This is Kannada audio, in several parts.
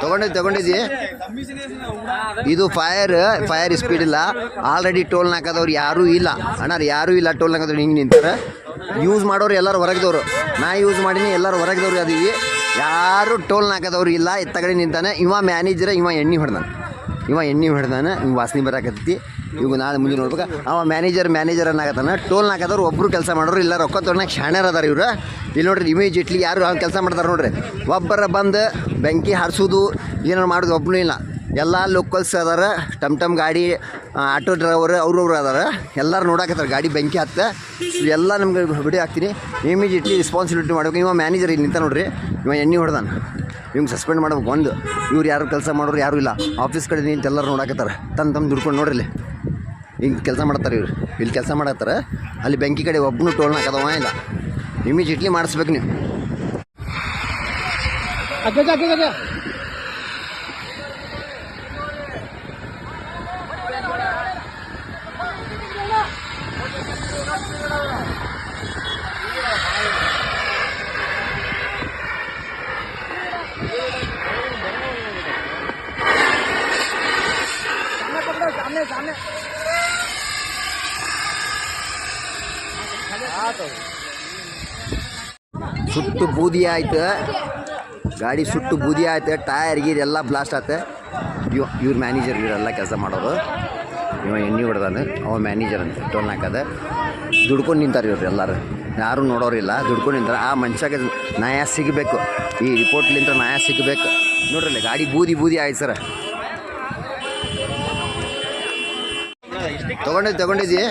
ತಗೊಂಡಿದ್ದು ತಗೊಂಡಿದ್ದಿ? ಇದು ಫೈರ್ ಫೈರ್ ಸ್ಪೀಡ್ ಇಲ್ಲ. ಆಲ್ರೆಡಿ ಟೋಲ್ ನಾಕದವ್ರು ಯಾರೂ ಇಲ್ಲ. ಅಣ್ಣ ಯಾರೂ ಇಲ್ಲ ಟೋಲ್ ನಾಕದವ್ರು ಹಿಂಗೆ ನಿಂತಾರೆ. ಯೂಸ್ ಮಾಡೋರು ಎಲ್ಲರೂ ಹೊರಗಿದವರು. ನಾ ಯೂಸ್ ಮಾಡೀನಿ, ಎಲ್ಲರೂ ಹೊರಗಿದವ್ರು ಅದೀವಿ. ಯಾರು ಟೋಲ್ ನಾಕದವ್ರು ಇಲ್ಲ. ಎತ್ತಗಡೆ ನಿಂತಾನೆ. ಇವ ಮ್ಯಾನೇಜರ್ ಇವ ಎಣ್ಣೆ ಹೊಡೆದಾನೆ. ಇವ ಎಣ್ಣೆ ಹೊಡೆದಾನೆ. ಇವ್ ವಾಸನೆ ಬರಾಕತ್ತಿ ಇವಾಗ ನಾಳೆ ಮುಂದೆ ನೋಡ್ಬೇಕು. ಅವ ಮ್ಯಾನೇಜರ್ ಮ್ಯಾನೇಜರ್ ಅನ್ನಾಗತ್ತಾನ ಟೋಲ್ ಹಾಕೋದ್ರು ಒಬ್ಬರು ಕೆಲಸ ಮಾಡೋರು ಇಲ್ಲ, ರೊಕ್ಕ ತೊಗೊಂಡಾಗ ಶಾಣ್ಯರ್ ಅದಾರ ಇವ್ರು. ಇಲ್ಲಿ ನೋಡ್ರಿ ಇಮಿಜಿಯೇಟ್ಲಿ ಯಾರು ಅವ್ನು ಕೆಲಸ ಮಾಡ್ತಾರೆ ನೋಡ್ರಿ. ಒಬ್ಬರ ಬಂದು ಬೆಂಕಿ ಹಾರಿಸೋದು, ಏನಾರು ಮಾಡೋದು ಒಬ್ಬನೂ ಇಲ್ಲ. ಎಲ್ಲ ಲೋಕಲ್ಸ್ ಅದಾರ, ಟಮ್ ಟಮ್ ಗಾಡಿ ಆಟೋ ಡ್ರೈವರ್ ಅವ್ರವ್ರು ಅದಾರ. ಎಲ್ಲರೂ ನೋಡಾಕತ್ತಾರ, ಗಾಡಿ ಬೆಂಕಿ ಹತ್ತ. ಎಲ್ಲ ನಮ್ಗೆ ವಿಡಿಯೋ ಹಾಕ್ತೀನಿ. ಇಮಿಜಿಯೇಟ್ಲಿ ರೆಸ್ಪಾನ್ಸಿಬಿಲಿಟಿ ಮಾಡ್ಬೇಕು. ಇವ ಮ್ಯಾನೇಜರ್ ಇಲ್ಲಿ ನಿಂತ ನೋಡ್ರಿ. ಇವ ಎಣ್ಣೆ ಹೊಡೆದಾನ. ಇವ್ಗೆ ಸಸ್ಪೆಂಡ್ ಮಾಡೋದು ಒಂದು. ಇವ್ರು ಯಾರು ಕೆಲಸ ಮಾಡೋರು ಯಾರೂ ಇಲ್ಲ. ಆಫೀಸ್ ಕಡೆ ನಿಂತು ಎಲ್ಲರೂ ನೋಡಾಕತ್ತಾರೆ. ತಂದು ತಮ್ಮ ದುಡ್ಕೊಂಡು ನೋಡ್ರಿ ಹಿಂಗೆ ಕೆಲಸ ಮಾಡ್ತಾರೆ ಇವ್ರು. ಇಲ್ಲಿ ಕೆಲಸ ಮಾಡತ್ತಾರೆ. ಅಲ್ಲಿ ಬೆಂಕಿ ಕಡೆ ಒಬ್ಬನು ಟೋಲ್ ಹಾಕದವ ಇಲ್ಲ. ಇಮಿಜಿಯೇಟ್ಲಿ ಮಾಡಿಸ್ಬೇಕು ನೀವು. ಸುಟ್ಟು ಬೂದಿ ಆಯ್ತು. ಗಾಡಿ ಸುಟ್ಟು ಬೂದಿ ಆಯ್ತು. ಟೈರ್ ಗೀರ್ ಎಲ್ಲ ಬ್ಲಾಸ್ಟ್ ಆಯ್ತು ಇವ್ ಇವ್ರ ಮ್ಯಾನೇಜರ್ ಇವರೆಲ್ಲ ಕೆಲಸ ಮಾಡೋದು ಇವ ಎಣ್ಣೆ ಹೊಡೆದಾನ. ಅವ ಮ್ಯಾನೇಜರ್ ಅಂತ. ಟೋಲ್ ಹಾಕದ ದುಡ್ಕೊಂಡು ನಿಂತಾರೆ ಇವ್ರು ಎಲ್ಲರೂ. ಯಾರು ನೋಡೋರಿಲ್ಲ. ದುಡ್ಕೊಂಡು ನಿಂತಾರೆ. ಆ ಮನುಷ್ಯಾಗ ನ್ಯಾಯ ಸಿಗಬೇಕು. ಈ ರಿಪೋರ್ಟ್ಲಿಂತ ನ್ಯಾಯ ಸಿಗಬೇಕು. ನೋಡ್ರಲ್ಲ, ಗಾಡಿ ಬೂದಿ ಬೂದಿ ಆಯ್ತು ಸರ್. ತಗೊಂಡಿದ್ದು ತಗೊಂಡಿದ್ದಿ?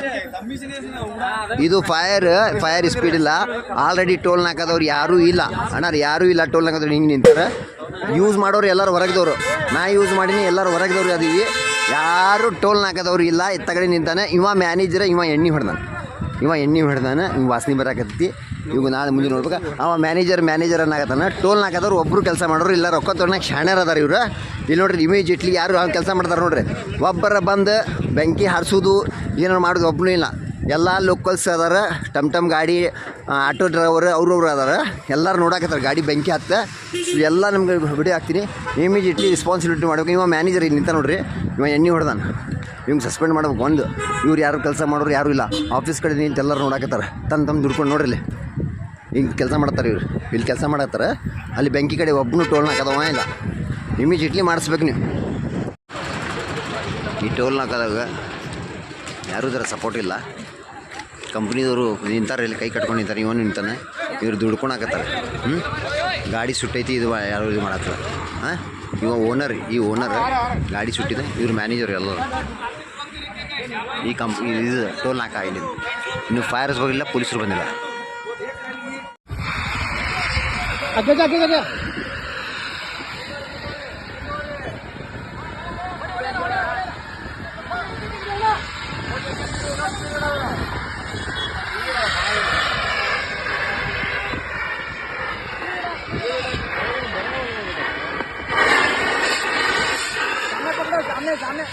ಇದು ಫೈರ್ ಫೈರ್ ಸ್ಪೀಡ್ ಇಲ್ಲ. ಆಲ್ರೆಡಿ ಟೋಲ್ ನಾಕದವ್ರು ಯಾರೂ ಇಲ್ಲ. ಅಣ್ಣ ಯಾರೂ ಇಲ್ಲ ಟೋಲ್ ನಾಕದ್ರು ಹಿಂಗೆ ನಿಂತಾರೆ ಯೂಸ್ ಮಾಡೋರು ಎಲ್ಲರೂ ಹೊರಗದವ್ರು. ನಾ ಯೂಸ್ ಮಾಡೀನಿ, ಎಲ್ಲರೂ ಹೊರಗದವ್ರು ಅದೀವಿ. ಯಾರು ಟೋಲ್ ನಾಕದವ್ರು ಇಲ್ಲ. ಎತ್ತಗಡೆ ನಿಂತಾನೆ. ಇವ ಮ್ಯಾನೇಜರ್ ಇವ ಎಣ್ಣೆ ಹೊಡೆದಾನೆ. ಇವ ಎಣ್ಣೆ ಹೊಡೆದಾನೆ. ವಾಸನೆ ಬರಾಕತ್ತಿ ಇವಾಗ ನಾಳೆ ಮುಂದೆ ನೋಡ್ಬೇಕು. ಅವ ಮ್ಯಾನೇಜರ್ ಮ್ಯಾನೇಜರ್ ಅನ್ನಾಗತ್ತಾನ ಟೋಲ್ ನಾಕದವ್ರು ಒಬ್ಬರು ಕೆಲಸ ಮಾಡೋರು ಇಲ್ಲ ರೊಕ್ಕ ತೊಗೊಂಡಾಗ ಶಾಣ್ಯರ್ ಅದಾರ ಇವರು. ಇಲ್ಲಿ ನೋಡ್ರಿ ಇಮಿಜಿಯೇಟ್ಲಿ ಯಾರು ಅವ್ನು ಕೆಲಸ ಮಾಡ್ತಾರೆ ನೋಡ್ರಿ. ಒಬ್ಬರ ಬಂದು ಬೆಂಕಿ ಹಾರಿಸೋದು ಏನಾರು ಮಾಡೋದು ಒಬ್ಬನೂ ಇಲ್ಲ. ಎಲ್ಲ ಲೋಕಲ್ಸ್ ಅದಾರ ಟಮ್ ಟಮ್ ಗಾಡಿ ಆಟೋ ಡ್ರೈವರ್ ಅವ್ರವ್ರು ಅದಾರ. ಎಲ್ಲರೂ ನೋಡಾಕತ್ತಾರ ಗಾಡಿ ಬೆಂಕಿ ಹತ್ತ. ಎಲ್ಲ ನಮ್ಗೆ ವಿಡಿಯೋ ಹಾಕ್ತೀನಿ. ಇಮಿಜಿಯೇಟ್ಲಿ ರೆಸ್ಪಾನ್ಸಿಬಿಲಿಟಿ ಮಾಡ್ಬೇಕು. ಇವ ಮ್ಯಾನೇಜರ್ ಇಲ್ಲಿ ನಿಂತ ನೋಡ್ರಿ. ಇವ ಎಣ್ಣೆ ಹೊಡೆದಾನ. ಇವ್ಗೆ ಸಸ್ಪೆಂಡ್ ಮಾಡ್ಬೇಕು ಒಂದು. ಇವ್ರು ಯಾರು ಕೆಲಸ ಮಾಡೋರು ಯಾರೂ ಇಲ್ಲ. ಆಫೀಸ್ ಕಡೆ ನಿಂತ ಎಲ್ಲರೂ ನೋಡಾಕತ್ತಾರ. ತಂದು ತಮ್ಮ ದುಡ್ಕೊಂಡು ನೋಡ್ರಿ ಇಲ್ಲಿ. ಹಿಂಗೆ ಕೆಲಸ ಮಾಡ್ತಾರೆ ಇವ್ರು. ಇಲ್ಲಿ ಕೆಲಸ ಮಾಡತ್ತಾರ, ಅಲ್ಲಿ ಬೆಂಕಿ ಕಡೆ ಒಬ್ಬನು ಟೋಲ್ ಹಾಕದವ ಇಲ್ಲ. ಇಮಿಜಿಯೇಟ್ಲಿ ಮಾಡಿಸ್ಬೇಕು ನೀವು. ಈ ಟೋಲ್ ಹಾಕದಾಗ ಯಾರೂ ಇದರ ಸಪೋರ್ಟ್ ಇಲ್ಲ. ಕಂಪ್ನಿದವರು ನಿಂತಾರೆ, ಇಲ್ಲಿ ಕೈ ಕಟ್ಕೊಂಡು ನಿಂತಾರೆ, ಇವನು ನಿಂತಾನೆ. ಇವ್ರು ದುಡ್ಕೊಂಡು ಹಾಕತ್ತಾರೆ. ಹ್ಞೂ ಗಾಡಿ ಸುಟ್ಟೈತಿ, ಇದು ಯಾರು ಇದು ಮಾಡತ್ತಲ್ಲ ಹಾಂ? ಇವ ಓನರ್ ಈ ಓನರ್ ಗಾಡಿ ಸುಟ್ಟಿದೆ, ಇವ್ರ ಮ್ಯಾನೇಜರ್ ಎಲ್ಲರೂ. ಈ ಕಂಪ್ ಇದು ಟೋಲ್ ನಾಕ ಇಲ್ಲಿ. ಇನ್ನು ಫೈರ್ಸ್ ಹೋಗಿಲ್ಲ ಪೊಲೀಸರು ಬಂದಿಲ್ಲ. আগে যা আগে যা सामने सामने